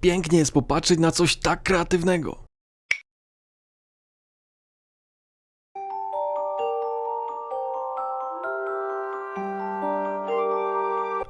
pięknie jest popatrzeć na coś tak kreatywnego.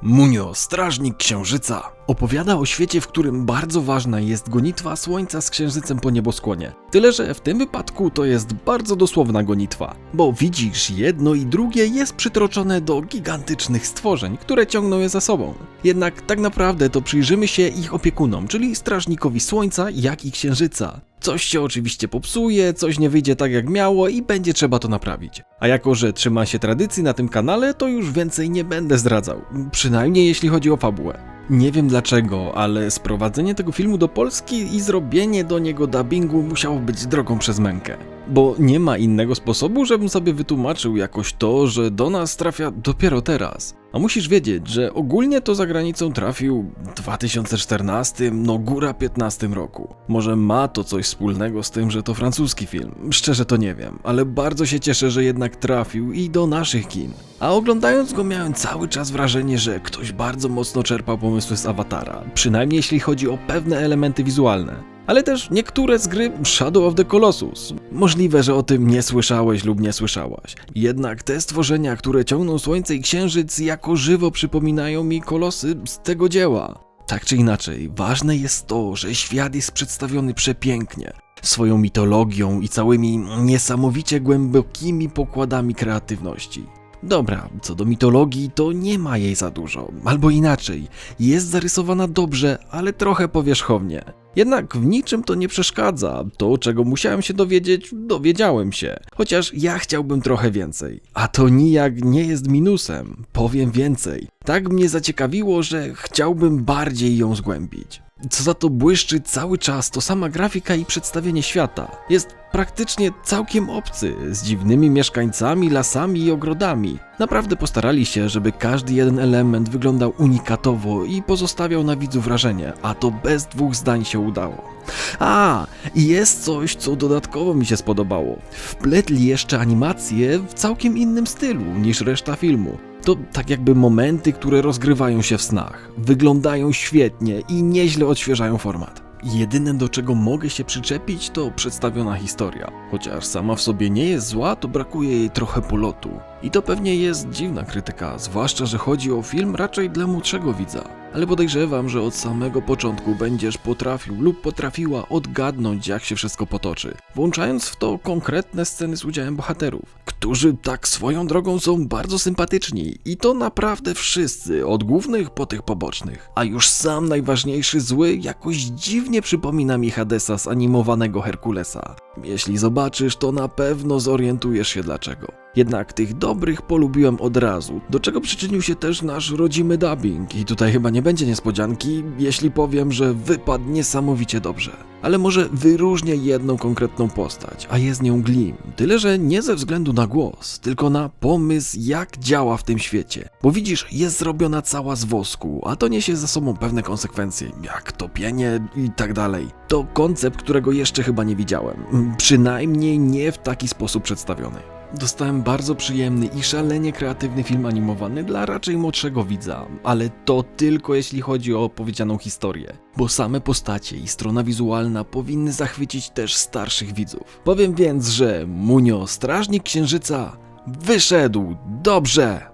Munio, strażnik księżyca, opowiada o świecie, w którym bardzo ważna jest gonitwa słońca z księżycem po nieboskłonie. Tyle, że w tym wypadku to jest bardzo dosłowna gonitwa, bo widzisz, jedno i drugie jest przytroczone do gigantycznych stworzeń, które ciągną je za sobą. Jednak tak naprawdę to przyjrzymy się ich opiekunom, czyli strażnikowi słońca, jak i księżyca. Coś się oczywiście popsuje, coś nie wyjdzie tak jak miało i będzie trzeba to naprawić. A jako, że trzyma się tradycji na tym kanale, to już więcej nie będę zdradzał. Przynajmniej jeśli chodzi o fabułę. Nie wiem dlaczego, ale sprowadzenie tego filmu do Polski i zrobienie do niego dubbingu musiało być drogą przez mękę. Bo nie ma innego sposobu, żebym sobie wytłumaczył jakoś to, że do nas trafia dopiero teraz. A musisz wiedzieć, że ogólnie to za granicą trafił w 2014, no góra 15 roku. Może ma to coś wspólnego z tym, że to francuski film. Szczerze to nie wiem, ale bardzo się cieszę, że jednak trafił i do naszych kin. A oglądając go miałem cały czas wrażenie, że ktoś bardzo mocno czerpał pomysły z Awatara, przynajmniej jeśli chodzi o pewne elementy wizualne ale też niektóre z gry Shadow of the Colossus. Możliwe, że o tym nie słyszałeś lub nie słyszałaś. Jednak te stworzenia, które ciągną słońce i księżyc, jako żywo przypominają mi kolosy z tego dzieła. Tak czy inaczej, ważne jest to, że świat jest przedstawiony przepięknie. Swoją mitologią i całymi niesamowicie głębokimi pokładami kreatywności. Dobra, co do mitologii, to nie ma jej za dużo. Albo inaczej, jest zarysowana dobrze, ale trochę powierzchownie. Jednak w niczym to nie przeszkadza. To, czego musiałem się dowiedzieć, dowiedziałem się. Chociaż ja chciałbym trochę więcej. A to nijak nie jest minusem. Powiem więcej. Tak mnie zaciekawiło, że chciałbym bardziej ją zgłębić. Co za to błyszczy cały czas to sama grafika i przedstawienie świata. Jest praktycznie całkiem obcy, z dziwnymi mieszkańcami, lasami i ogrodami. Naprawdę postarali się, żeby każdy jeden element wyglądał unikatowo i pozostawiał na widzu wrażenie, a to bez dwóch zdań się udało. A, i jest coś, co dodatkowo mi się spodobało. Wpletli jeszcze animacje w całkiem innym stylu niż reszta filmu. To tak jakby momenty, które rozgrywają się w snach. Wyglądają świetnie i nieźle odświeżają format. Jedyne do czego mogę się przyczepić to przedstawiona historia. Chociaż sama w sobie nie jest zła, to brakuje jej trochę polotu. I to pewnie jest dziwna krytyka, zwłaszcza, że chodzi o film raczej dla młodszego widza. Ale podejrzewam, że od samego początku będziesz potrafił lub potrafiła odgadnąć, jak się wszystko potoczy, włączając w to konkretne sceny z udziałem bohaterów, którzy tak swoją drogą są bardzo sympatyczni i to naprawdę wszyscy, od głównych po tych pobocznych. A już sam najważniejszy zły jakoś dziwnie przypomina mi Hadesa z animowanego Herkulesa. Jeśli zobaczysz, to na pewno zorientujesz się dlaczego. Jednak tych dobrych polubiłem od razu, do czego przyczynił się też nasz rodzimy dubbing i tutaj chyba nie będzie niespodzianki, jeśli powiem, że wypadł niesamowicie dobrze. Ale może wyróżnię jedną konkretną postać, a jest nią Glim. Tyle, że nie ze względu na głos, tylko na pomysł, jak działa w tym świecie. Bo widzisz, jest zrobiona cała z wosku, a to niesie ze sobą pewne konsekwencje, jak topienie i tak dalej. To koncept, którego jeszcze chyba nie widziałem. Przynajmniej nie w taki sposób przedstawiony. Dostałem bardzo przyjemny i szalenie kreatywny film animowany dla raczej młodszego widza, ale to tylko jeśli chodzi o opowiedzianą historię, bo same postacie i strona wizualna powinny zachwycić też starszych widzów. Powiem więc, że Munio, Strażnik Księżyca, wyszedł dobrze!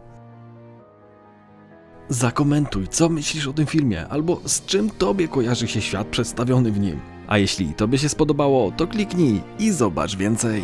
Zakomentuj, co myślisz o tym filmie, albo z czym tobie kojarzy się świat przedstawiony w nim. A jeśli tobie się spodobało, to kliknij i zobacz więcej.